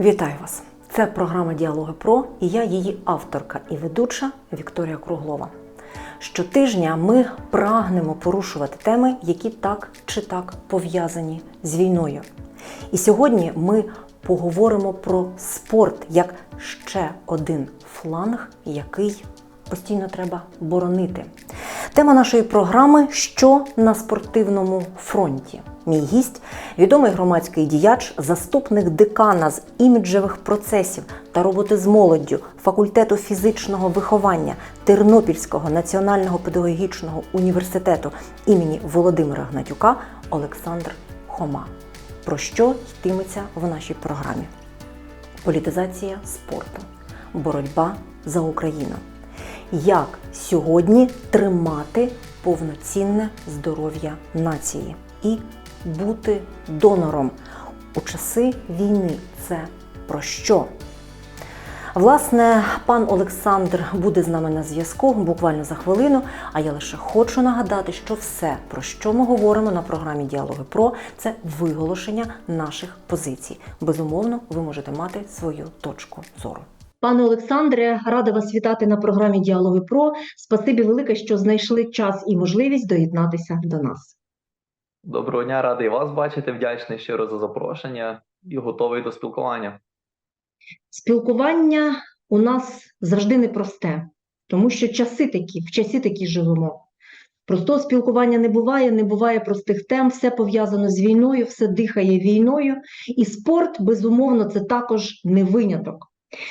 Вітаю вас! Це програма Діалоги Про і я її авторка і ведуча Вікторія Круглова. Щотижня ми прагнемо порушувати теми, які так чи так пов'язані з війною. І сьогодні ми поговоримо про спорт як ще один фланг, який постійно треба боронити. Тема нашої програми Що на спортивному фронті. Мій гість відомий громадський діяч, заступник декана з іміджевих процесів та роботи з молоддю факультету фізичного виховання Тернопільського національного педагогічного університету імені Володимира Гнатюка Олександр Хома. Про що йтиметься в нашій програмі? Політизація спорту, боротьба за Україну. Як сьогодні тримати повноцінне здоров'я нації і бути донором у часи війни? Це про що? Власне, пан Олександр буде з нами на зв'язку буквально за хвилину. А я лише хочу нагадати, що все, про що ми говоримо на програмі Діалоги Про, це виголошення наших позицій. Безумовно, ви можете мати свою точку зору. Пане Олександре, рада вас вітати на програмі Діалоги Про. Спасибі велике, що знайшли час і можливість доєднатися до нас. Доброго дня, радий вас бачити. Вдячний щиро за запрошення і готовий до спілкування. Спілкування у нас завжди непросте, тому що часи такі, в часі такі живемо. Простого спілкування не буває, не буває простих тем, все пов'язано з війною, все дихає війною, і спорт, безумовно, це також не виняток.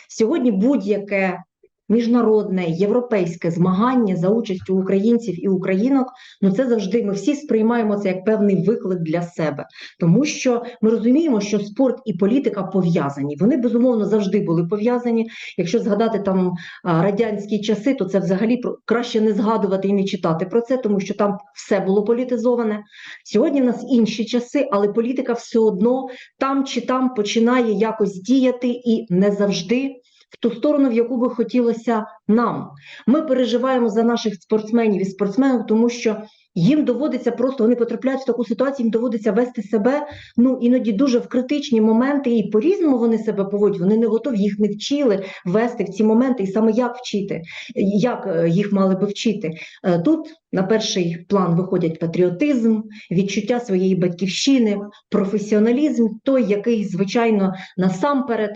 Сьогодні будь-яке міжнародне європейське змагання за участю українців і українок, ну це завжди ми всі сприймаємо це як певний виклик для себе, тому що ми розуміємо, що спорт і політика пов'язані. Вони безумовно завжди були пов'язані. Якщо згадати там радянські часи, то це взагалі краще не згадувати і не читати про це, тому що там все було політизоване. Сьогодні в нас інші часи, але політика все одно там чи там починає якось діяти і не завжди в ту сторону, в яку би хотілося нам. Ми переживаємо за наших спортсменів і спортсменів, тому що їм доводиться просто вони потрапляють в таку ситуацію, їм доводиться вести себе ну іноді дуже в критичні моменти, і по-різному вони себе поводять. Вони не готові, їх не вчили вести в ці моменти, і саме як вчити, як е, їх мали би вчити. Е, Тут на перший план виходять патріотизм, відчуття своєї батьківщини, професіоналізм, той, який, звичайно, насамперед.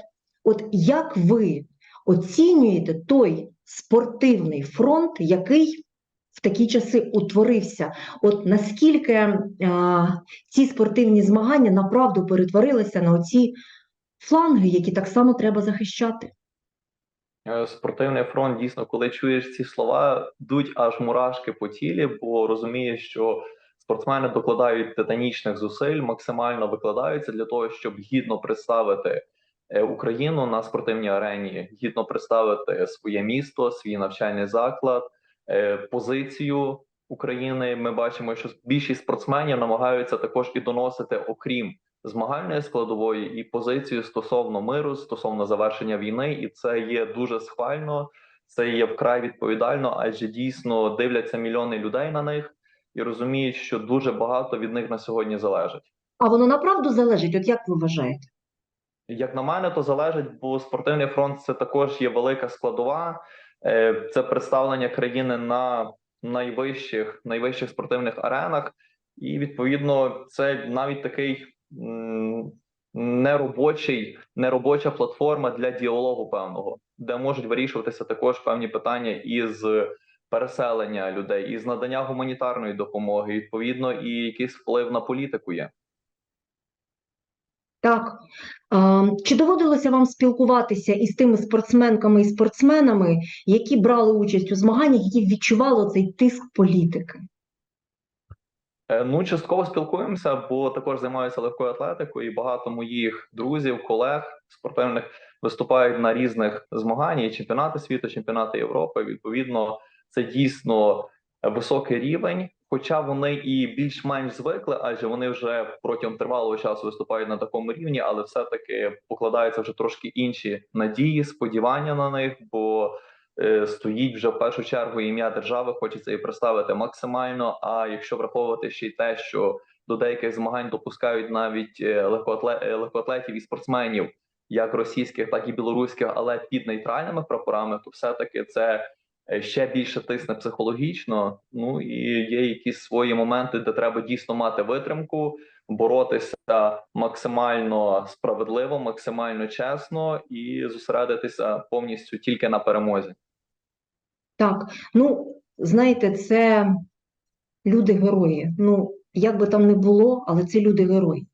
От як ви оцінюєте той спортивний фронт, який в такі часи утворився? От наскільки а, ці спортивні змагання направду перетворилися на оці фланги, які так само треба захищати? Е, Спортивний фронт дійсно, коли чуєш ці слова, йдуть аж мурашки по тілі, бо розумієш, що спортсмени докладають титанічних зусиль, максимально викладаються для того, щоб гідно представити е, Україну на спортивній арені, гідно представити своє місто, свій навчальний заклад, е, позицію України. Ми бачимо, що більшість спортсменів намагаються також і доносити, окрім змагальної складової, і позицію стосовно миру, стосовно завершення війни, і це є дуже схвально. Це є вкрай відповідально, адже дійсно дивляться мільйони людей на них і розуміють, що дуже багато від них на сьогодні залежить. А воно направду залежить, от як ви вважаєте? Як на мене, то залежить, бо спортивний фронт це також є велика складова. Е, Це представлення країни на найвищих найвищих спортивних аренах, і відповідно це навіть такий неробочий, неробоча платформа для діалогу певного, де можуть вирішуватися також певні питання із переселення людей, із надання гуманітарної допомоги, відповідно, і якийсь вплив на політику є. Так. Чи доводилося вам спілкуватися із тими спортсменками і спортсменами, які брали участь у змаганнях, які відчували цей тиск політики? Е, Ну, частково спілкуємося, бо також займаюся легкою атлетикою, і багато моїх друзів, колег спортивних виступають на різних змаганнях, чемпіонати світу, чемпіонати Європи. Відповідно, це дійсно високий рівень. Хоча вони і більш-менш звикли, адже вони вже протягом тривалого часу виступають на такому рівні, але все-таки покладаються вже трошки інші надії, сподівання на них, бо е, стоїть вже в першу чергу ім'я держави, хочеться її представити максимально. А якщо враховувати ще й те, що до деяких змагань допускають навіть е, легкоатле- е, легкоатлетів і спортсменів як російських, так і білоруських, але під нейтральними прапорами, то все-таки це е, ще більше тисне психологічно. Ну і є якісь свої моменти, де треба дійсно мати витримку, боротися максимально справедливо, максимально чесно і зосередитися повністю тільки на перемозі. Так, ну, знаєте, це люди-герої. Ну, як би там не було, але це люди-герої.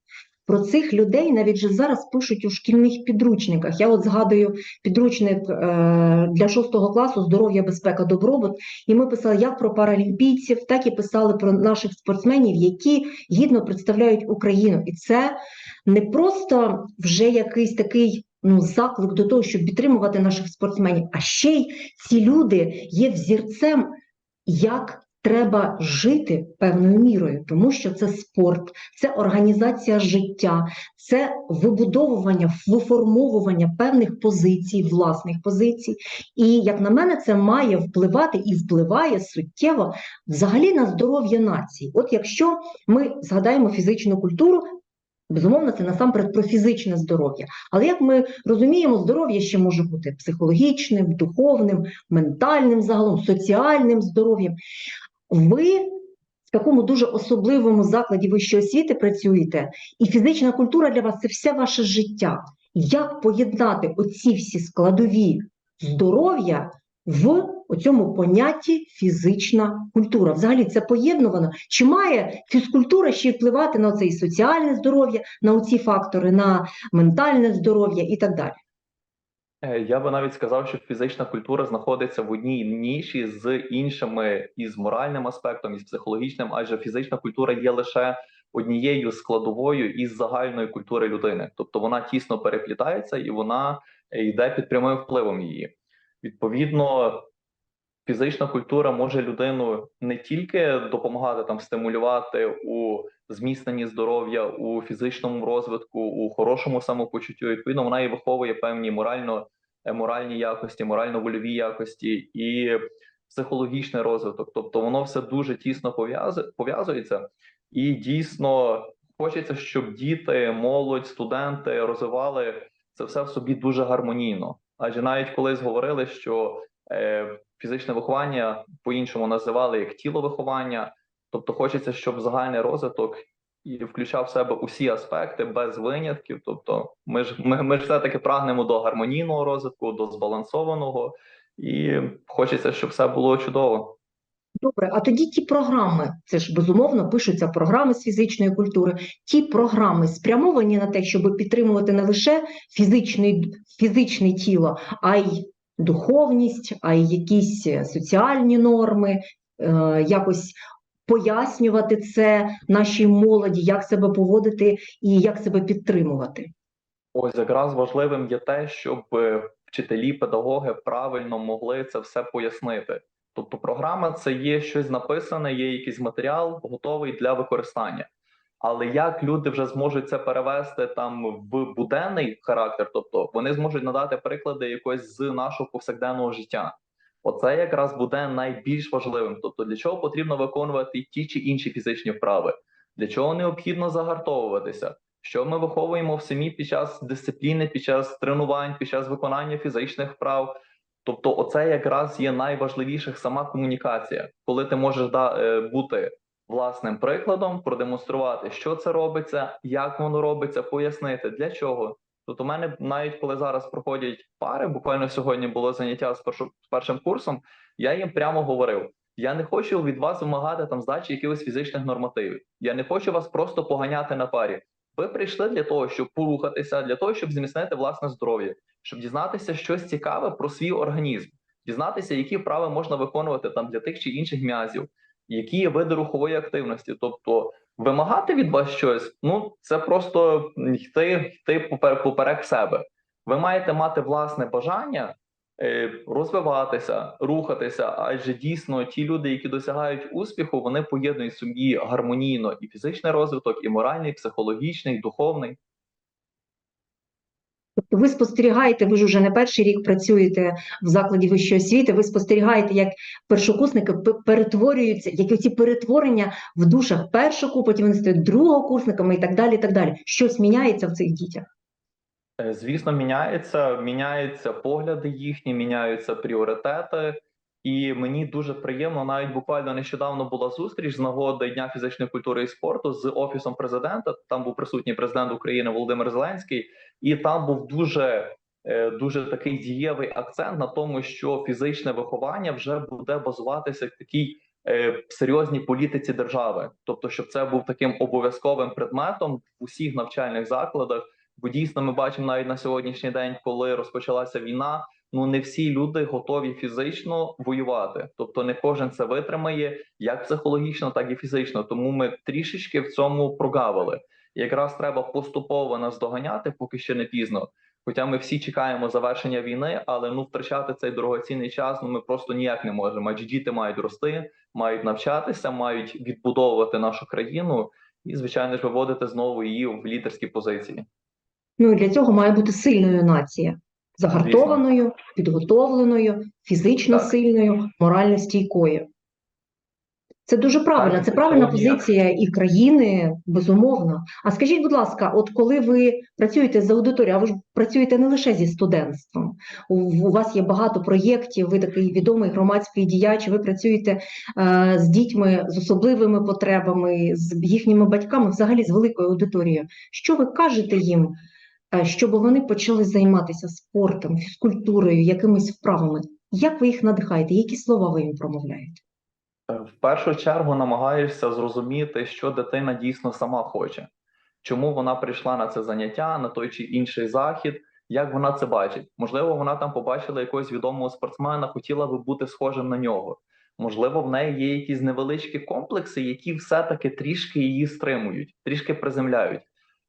Про цих людей навіть же зараз пишуть у шкільних підручниках. Я от згадую підручник е, для шостого класу Здоров'я, безпека, добробут. І ми писали як про паралімпійців, так і писали про наших спортсменів, які гідно представляють Україну. І це не просто вже якийсь такий ну, заклик до того, щоб підтримувати наших спортсменів, а ще й ці люди є взірцем, як треба жити певною мірою, тому що це спорт, це організація життя, це вибудовування, виформовування певних позицій, власних позицій. І, як на мене, це має впливати і впливає суттєво взагалі на здоров'я нації. От якщо ми згадаємо фізичну культуру, Безумовно, це насамперед про фізичне здоров'я. Але як ми розуміємо, здоров'я ще може бути психологічним, духовним, ментальним, загалом соціальним здоров'ям. Ви в такому дуже особливому закладі вищої освіти працюєте, і фізична культура для вас це все ваше життя. Як поєднати оці всі складові здоров'я в цьому понятті фізична культура? Взагалі це поєднувано? Чи має фізкультура ще впливати на це і соціальне здоров'я, на оці фактори, на ментальне здоров'я і так далі? Е, Я би навіть сказав, що фізична культура знаходиться в одній ніші з іншими і з моральним аспектом, і з психологічним, адже фізична культура є лише однією складовою із загальної культури людини, тобто вона тісно переплітається і вона е, йде під прямим впливом її. Відповідно, фізична культура може людину не тільки допомагати там стимулювати у зміцненні здоров'я, у фізичному розвитку, у хорошому самопочуттю. Відповідно, вона і виховує певні морально е, моральні якості, морально-вольові якості і психологічний розвиток. Тобто воно все дуже тісно пов'яз- пов'язується, і дійсно хочеться, щоб діти, молодь, студенти розвивали це все в собі дуже гармонійно. Адже навіть колись говорили, що е, фізичне виховання по-іншому називали як тіловиховання. Тобто хочеться, щоб загальний розвиток і включав в себе усі аспекти без винятків. Тобто, ми ж ми, ми ж все-таки прагнемо до гармонійного розвитку, до збалансованого, і хочеться, щоб все було чудово. Добре, а тоді ті програми, це ж безумовно пишуться програми з фізичної культури. Ті програми спрямовані на те, щоб підтримувати не лише фізичний, фізичне тіло, а й духовність, а й якісь е, соціальні норми, е, якось пояснювати це нашій молоді, як себе поводити і як себе підтримувати. Ось якраз важливим є те, щоб е, вчителі, педагоги правильно могли це все пояснити. Тобто, програма це є щось написане, є якийсь матеріал готовий для використання. Але як люди вже зможуть це перевести там в буденний характер, тобто вони зможуть надати приклади якось з нашого повсякденного життя. Оце якраз буде найбільш важливим. Тобто, для чого потрібно виконувати ті чи інші фізичні вправи, для чого необхідно загартовуватися, що ми виховуємо в самі під час дисципліни, під час тренувань, під час виконання фізичних вправ. Тобто, оце якраз є найважливіших сама комунікація, коли ти можеш да, е, бути власним прикладом, продемонструвати, що це робиться, як воно робиться, пояснити для чого. Тут у мене навіть коли зараз проходять пари, буквально сьогодні було заняття з, першо, з першим курсом, я їм прямо говорив: я не хочу від вас вимагати там здачі якихось фізичних нормативів. Я не хочу вас просто поганяти на парі. Ви прийшли для того, щоб порухатися, для того, щоб зміцнити власне здоров'я, щоб дізнатися щось цікаве про свій організм, дізнатися, які вправи можна виконувати там для тих чи інших м'язів, які є види рухової активності. Тобто вимагати від вас щось, ну це просто йти, йти попер, поперек себе. Ви маєте мати власне бажання е, розвиватися, рухатися, адже дійсно ті люди, які досягають успіху, вони поєднують собі гармонійно і фізичний розвиток, і моральний, і психологічний, і духовний. Тобто ви спостерігаєте, ви ж уже не перший рік працюєте в закладі вищої освіти, ви спостерігаєте, як першокурсники перетворюються, які ці перетворення в душах першого, потім вони стають другокурсниками і так далі. і так далі. Щось міняється в цих дітях. Е, Звісно, міняється, міняються погляди їхні, міняються пріоритети. І мені дуже приємно, навіть буквально нещодавно була зустріч з нагоди Дня фізичної культури і спорту з офісом президента. Там був присутній президент України Володимир Зеленський, і там був дуже е, дуже такий дієвий акцент на тому, що фізичне виховання вже буде базуватися в такій е, серйозній політиці держави, тобто, щоб це був таким обов'язковим предметом в усіх навчальних закладах. Бо дійсно ми бачимо навіть на сьогоднішній день, коли розпочалася війна. Ну не всі люди готові фізично воювати, тобто не кожен це витримає як психологічно, так і фізично. Тому ми трішечки в цьому прогавили. Якраз треба поступово нас доганяти, поки ще не пізно. Хоча ми всі чекаємо завершення війни, але ну втрачати цей дорогоцінний час ну ми просто ніяк не можемо. Адже діти мають рости, мають навчатися, мають відбудовувати нашу країну і, звичайно ж, виводити знову її в лідерські позиції. Ну і для цього має бути сильною нація, загартованою, підготовленою, фізично Так. сильною, морально стійкою. Це дуже правильно, це правильна позиція і країни, безумовно. А скажіть, будь ласка, от коли ви працюєте з аудиторією, а ви ж працюєте не лише зі студентством, у, вас є багато проєктів, ви такий відомий громадський діяч, ви працюєте е, з дітьми з особливими потребами, з їхніми батьками, взагалі з великою аудиторією. Що ви кажете їм, е, щоб вони почали займатися спортом, фізкультурою, якимись вправами? Як ви їх надихаєте? Які слова ви їм промовляєте? Е, В першу чергу намагаєшся зрозуміти, що дитина дійсно сама хоче, чому вона прийшла на це заняття, на той чи інший захід, як вона це бачить. Можливо, вона там побачила якогось відомого спортсмена, хотіла би бути схожим на нього. Можливо, в неї є якісь невеличкі комплекси, які все-таки трішки її стримують, трішки приземляють.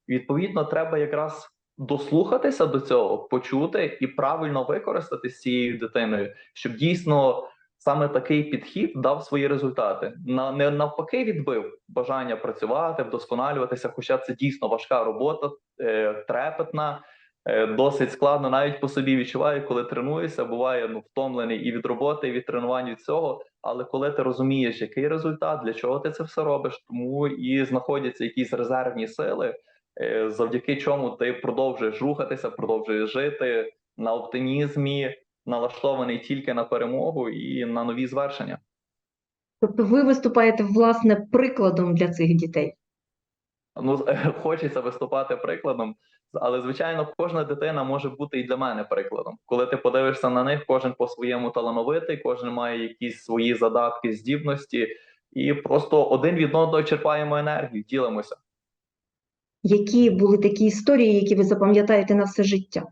Відповідно, треба якраз дослухатися до цього, почути і правильно використати з цією дитиною, щоб дійсно саме такий підхід дав свої результати. На не навпаки, відбив бажання працювати, вдосконалюватися. Хоча це дійсно важка робота, е, трепетна, е, досить складно. Навіть по собі відчуваю, коли тренуюся, буває ну втомлений і від роботи, і від тренувань від цього. Але коли ти розумієш, який результат, для чого ти це все робиш, тому і знаходяться якісь резервні сили, е, завдяки чому ти продовжуєш рухатися, продовжуєш жити на оптимізмі налаштований тільки на перемогу і на нові звершення. Тобто ви виступаєте власне прикладом для цих дітей. Ну хочеться виступати прикладом, але звичайно, кожна дитина може бути і для мене прикладом. Коли ти подивишся на них, кожен по-своєму талановитий, кожен має якісь свої задатки, здібності, і просто один від одного черпаємо енергію, ділимося. Які були такі історії, які ви запам'ятаєте на все життя?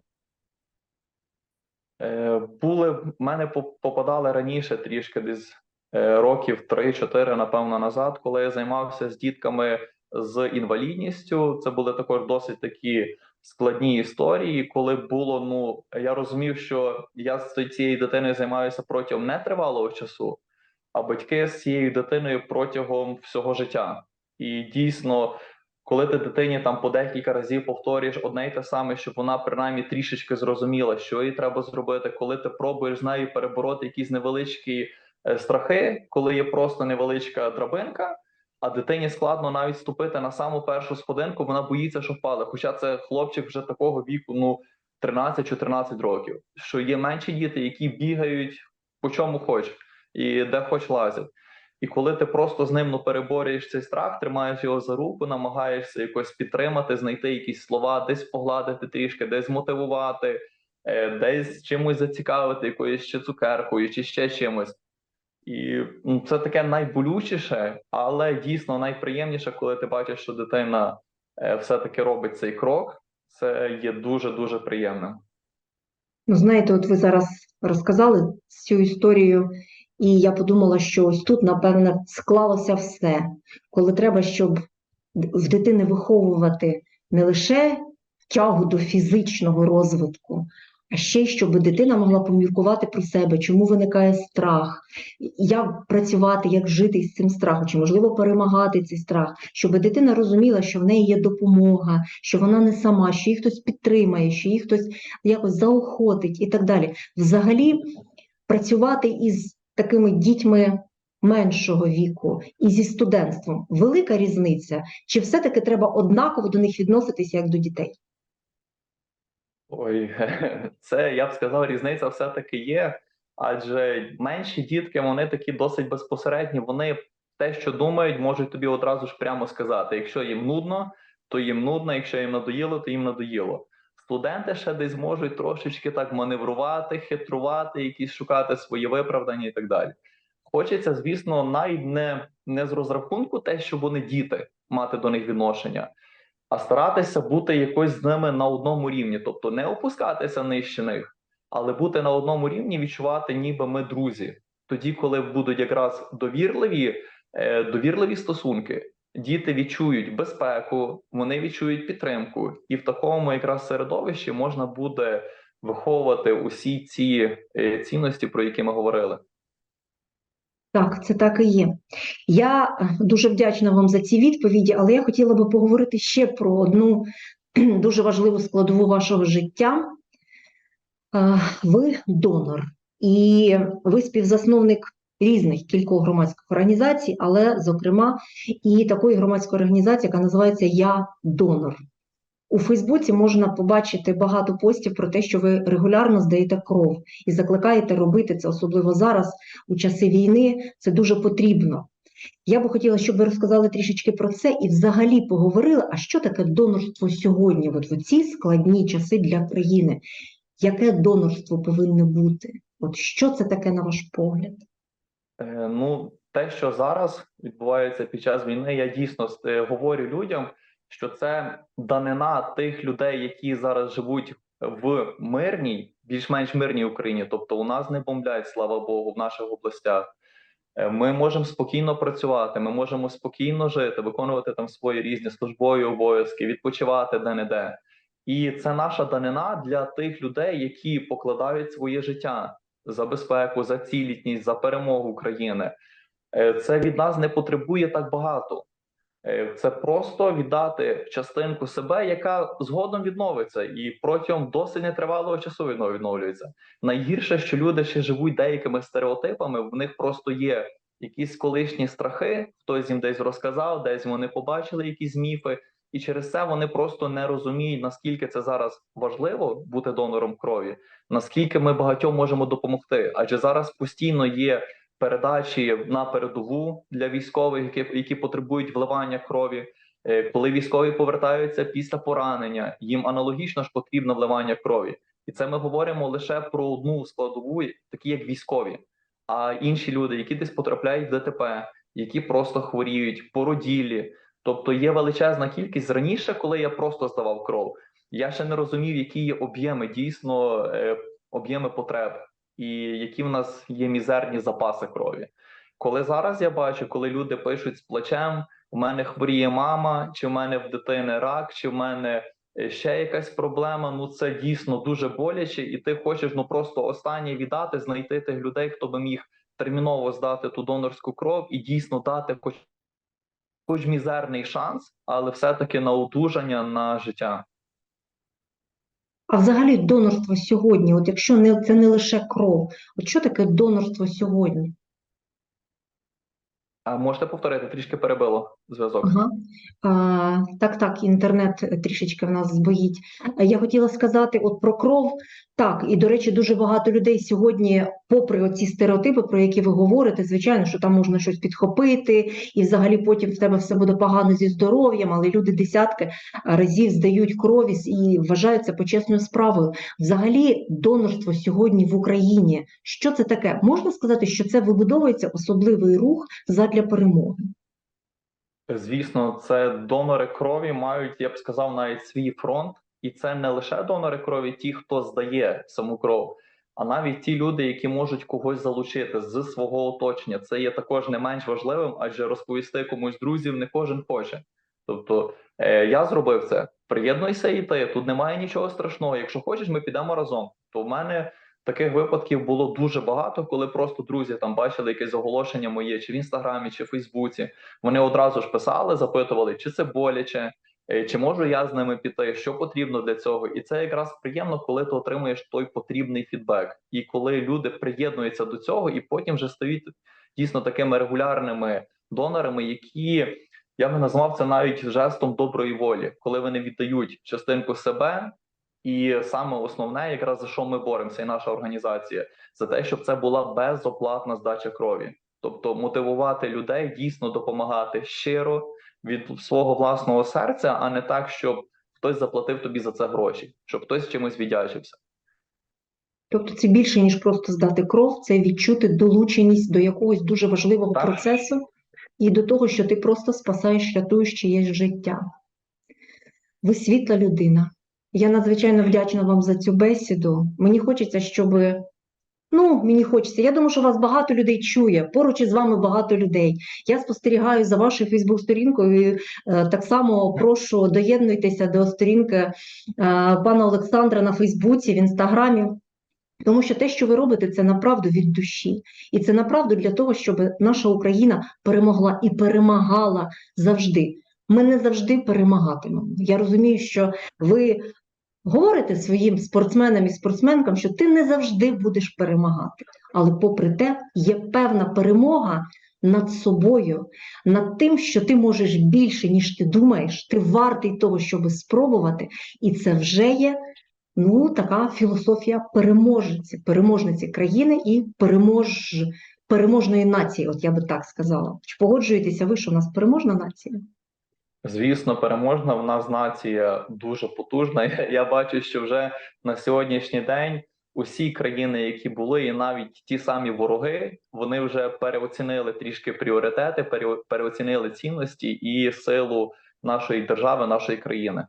Е, були в мене попадали раніше, трішки десь е, років 3-4, напевно, назад, коли я займався з дітками з інвалідністю. Це були також досить такі складні історії, коли було. Ну я розумів, що я з цією дитиною займаюся протягом нетривалого часу, а батьки з цією дитиною протягом всього життя. І дійсно, коли ти дитині там по декілька разів повторюєш одне й те саме, щоб вона принаймні трішечки зрозуміла, що їй треба зробити, коли ти пробуєш з нею перебороти якісь невеличкі е, страхи, коли є просто невеличка драбинка, а дитині складно навіть ступити на саму першу сходинку, вона боїться, що впаде. Хоча це хлопчик вже такого віку, ну 13-14 років. Що є менші діти, які бігають по чому хоч і де хоч лазять. І коли ти просто з ним ну, переборюєш цей страх, тримаєш його за руку, намагаєшся якось підтримати, знайти якісь слова, десь погладити трішки, десь мотивувати, е, десь чимось зацікавити, якоюсь ще цукеркою, чи ще чимось. І ну, це таке найболючіше, але дійсно найприємніше, коли ти бачиш, що дитина е, все-таки робить цей крок. Це є дуже дуже приємним. Ну, знаєте, от ви зараз розказали цю історію, і я подумала, що ось тут, напевне, склалося все, коли треба, щоб в дитини виховувати не лише тягу до фізичного розвитку, а ще щоб дитина могла поміркувати про себе, чому виникає страх, як працювати, як жити із цим страхом, чи можливо перемагати цей страх, щоб дитина розуміла, що в неї є допомога, що вона не сама, що її хтось підтримає, що її хтось якось заохотить і так далі. Взагалі працювати із такими дітьми меншого віку і зі студентством велика різниця, чи все-таки треба однаково до них відноситися як до дітей? Ой, це я б сказав, різниця все-таки є. Адже менші дітки, вони такі досить безпосередні. Вони те, що думають, можуть тобі одразу ж прямо сказати. Якщо їм нудно, то їм нудно. Якщо їм надоїло, то їм надоїло. Студенти ще десь можуть трошечки так маневрувати, хитрувати, якісь шукати свої виправдання і так далі. Хочеться, звісно, навіть не, не з розрахунку те, що вони діти, мати до них відношення, а старатися бути якось з ними на одному рівні, тобто не опускатися нижче них, але бути на одному рівні, відчувати, ніби ми друзі. Тоді, коли будуть якраз довірливі, е, довірливі стосунки, діти відчують безпеку, вони відчують підтримку, і в такому якраз середовищі можна буде виховувати усі ці е, цінності, про які ми говорили. Так, це так і є. Я е, дуже вдячна вам за ці відповіді, але я хотіла би поговорити ще про одну дуже важливу складову вашого життя. Е, Ви донор, і ви співзасновник різних кількох громадських організацій, але, зокрема, і такої громадської організації, яка називається Я донор. У Фейсбуці можна побачити багато постів про те, що ви регулярно здаєте кров і закликаєте робити це, особливо зараз, у часи війни. Це дуже потрібно. Я би хотіла, щоб ви розказали трішечки про це і взагалі поговорили, а що таке донорство сьогодні, от в ці складні часи для країни. Яке донорство повинно бути? От що це таке на ваш погляд? Е, Ну, те, що зараз відбувається під час війни, я дійсно е, говорю людям, що це данина тих людей, які зараз живуть в мирній, більш-менш мирній Україні. Тобто, у нас не бомблять, слава Богу, в наших областях. Е, Ми можемо спокійно працювати, ми можемо спокійно жити, виконувати там свої різні службові обов'язки, відпочивати де-не-де. І це наша данина для тих людей, які покладають своє життя за безпеку, за цілітність, за перемогу України. Е, Це від нас не потребує так багато. Е, Це просто віддати частинку себе, яка згодом відновиться, і протягом досить нетривалого часу відно- відновлюється. Найгірше, що люди ще живуть деякими стереотипами, в них просто є якісь колишні страхи, хтось їм десь розказав, десь вони побачили якісь міфи, і через це вони просто не розуміють, наскільки це зараз важливо бути донором крові, наскільки ми багатьом можемо допомогти. Адже зараз постійно є передачі на передову для військових, які, які потребують вливання крові. Е, Коли військові повертаються після поранення, їм аналогічно ж потрібно вливання крові, і це ми говоримо лише про одну складову, такі як військові. А інші люди, які десь потрапляють в ДТП, які просто хворіють, породілі. Тобто є величезна кількість раніше, коли я просто здавав кров. Я ще не розумів, які є об'єми дійсно е, об'єми потреб, і які в нас є мізерні запаси крові. Коли зараз я бачу, коли люди пишуть з плачем: у мене хворіє мама, чи в мене в дитини рак, чи в мене е, ще якась проблема. Ну це дійсно дуже боляче, і ти хочеш ну просто останнє віддати, знайти тих людей, хто би міг терміново здати ту донорську кров і дійсно дати хоч, хоч мізерний шанс, але все-таки на одужання на життя. А взагалі донорство сьогодні, от якщо не, це не лише кров, от що таке донорство сьогодні? А можете повторити, трішки перебило зв'язок. Ага. А, так, так, інтернет трішечки в нас збоїть. Я хотіла сказати от про кров. Так, і, до речі, дуже багато людей сьогодні, попри оці стереотипи, про які ви говорите, звичайно, що там можна щось підхопити, і взагалі потім в тебе все буде погано зі здоров'ям, але люди десятки разів здають крові і вважають це почесною справою. Взагалі, донорство сьогодні в Україні, що це таке? Можна сказати, що це вибудовується особливий рух задля перемоги? Звісно, це донори крові мають, я б сказав, навіть свій фронт, і це не лише донори крові, ті, хто здає саму кров, а навіть ті люди, які можуть когось залучити з свого оточення. Це є також не менш важливим, адже розповісти комусь друзів не кожен хоче. Тобто е, я зробив це. Приєднуйся і ти. Тут немає нічого страшного. Якщо хочеш, ми підемо разом. То в мене таких випадків було дуже багато, коли просто друзі там бачили якесь оголошення моє, чи в інстаграмі, чи в Фейсбуці. Вони одразу ж писали, запитували, чи це боляче, е, чи можу я з ними піти, що потрібно для цього. І це якраз приємно, коли ти отримуєш той потрібний фідбек, і коли люди приєднуються до цього, і потім вже стають дійсно такими регулярними донорами, які я би назвав це навіть жестом доброї волі, коли вони віддають частинку себе І саме основне, якраз за що ми боремося, і наша організація, за те, щоб це була безоплатна здача крові, тобто мотивувати людей дійсно допомагати щиро від свого власного серця, а не так, щоб хтось заплатив тобі за це гроші, щоб хтось чимось віддячився. Тобто це більше, ніж просто здати кров, це відчути долученість до якогось дуже важливого Так. процесу і до того, що ти просто спасаєш, рятуєш чиєсь життя. Ви світла людина. Я надзвичайно вдячна вам за цю бесіду. Мені хочеться, щоб. Ну, мені хочеться. Я думаю, що вас багато людей чує. Поруч із вами багато людей. Я спостерігаю за вашою Фейсбук-сторінкою. е, Так само прошу доєднуйтеся до сторінки е, пана Олександра на Фейсбуці, в інстаграмі. Тому що те, що ви робите, це направду від душі. І це направду для того, щоб наша Україна перемогла і перемагала завжди. Ми не завжди перемагатимемо. Я розумію, що ви говорите своїм спортсменам і спортсменкам, що ти не завжди будеш перемагати. Але попри те, є певна перемога над собою, над тим, що ти можеш більше, ніж ти думаєш, ти вартий того, щоб спробувати, і це вже є ну, така філософія переможниці, переможниці країни і перемож, переможної нації, от я би так сказала. Чи погоджуєтеся ви, що в нас переможна нація? Звісно, переможна в нас нація дуже потужна. Я, бачу, що вже на сьогоднішній день усі країни, які були, і навіть ті самі вороги, вони вже переоцінили трішки пріоритети, переоцінили цінності і силу нашої держави, нашої країни.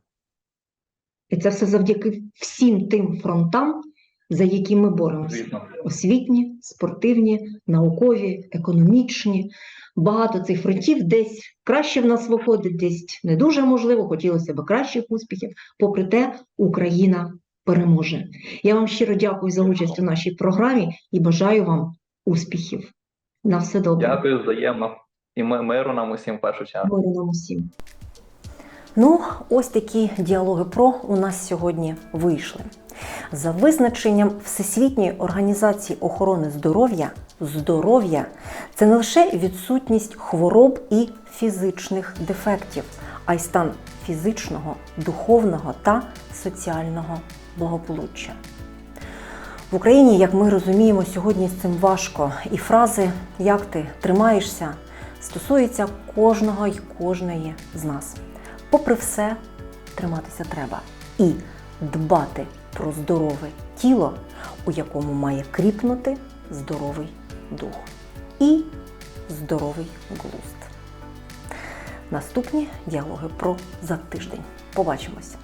І це все завдяки всім тим фронтам, за які ми боремося. Освітні, спортивні, наукові, економічні. Багато цих фронтів десь краще в нас виходить, десь не дуже можливо, хотілося б кращих успіхів. Попри те, Україна переможе. Я вам щиро дякую за участь у нашій програмі і бажаю вам успіхів. На все добре. Дякую взаємно. І ми миру нам усім в першу чергу. Миру нам усім. Ну, ось такі діалоги про у нас сьогодні вийшли. За визначенням Всесвітньої організації охорони здоров'я, здоров'я це не лише відсутність хвороб і фізичних дефектів, а й стан фізичного, духовного та соціального благополуччя. В Україні, як ми розуміємо, сьогодні з цим важко, і фрази Як ти тримаєшся стосуються кожного й кожної з нас. Попри все, триматися треба і дбати про здорове тіло, у якому має кріпнути здоровий дух і здоровий глузд. Наступні діалоги про за тиждень. Побачимось!